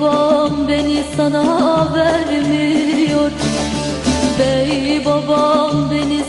babam beni sana vermiyor. Bey babam beni